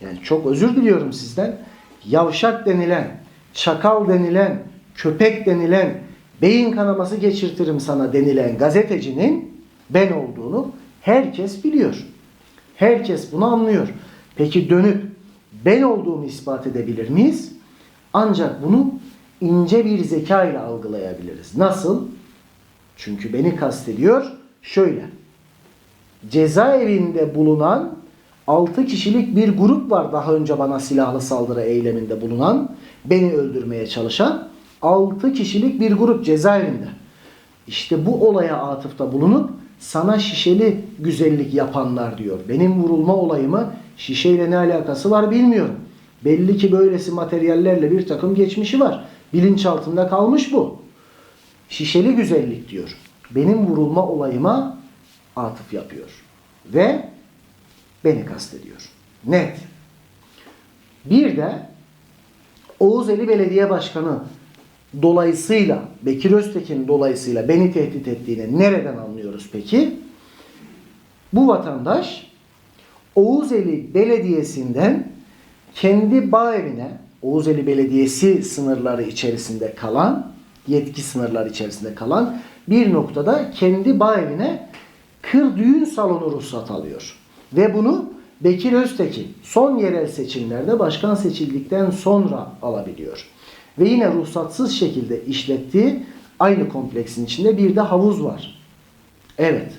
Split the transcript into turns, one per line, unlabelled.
yani çok özür diliyorum sizden. Yavşak denilen, çakal denilen, köpek denilen, beyin kanaması geçirtirim sana denilen gazetecinin ben olduğunu herkes biliyor. Herkes bunu anlıyor. Peki dönüp ben olduğumu ispat edebilir miyiz? Ancak bunu ince bir zeka ile algılayabiliriz. Nasıl? Çünkü beni kastediyor şöyle. Cezaevinde bulunan 6 kişilik bir grup var daha önce bana silahlı saldırı eyleminde bulunan, beni öldürmeye çalışan 6 kişilik bir grup cezaevinde. İşte bu olaya atıfta bulunup sana şişeli güzellik yapanlar diyor. Benim vurulma olayımı şişeyle ne alakası var bilmiyorum. Belli ki böylesi materyallerle bir takım geçmişi var. Bilinçaltında kalmış bu. Şişeli güzellik diyor. Benim vurulma olayıma atıf yapıyor. Ve beni kastediyor. Net. Bir de Oğuzeli Belediye Başkanı dolayısıyla Bekir Öztekin dolayısıyla beni tehdit ettiğini nereden anlıyoruz peki? Bu vatandaş Oğuzeli Belediyesi'nden kendi bağ evine Oğuzeli Belediyesi sınırları içerisinde kalan yetki sınırları içerisinde kalan bir noktada kendi bağ evine kır düğün salonu ruhsat alıyor. Ve bunu Bekir Öztekin son yerel seçimlerde başkan seçildikten sonra alabiliyor. Ve yine ruhsatsız şekilde işlettiği aynı kompleksin içinde bir de havuz var. Evet.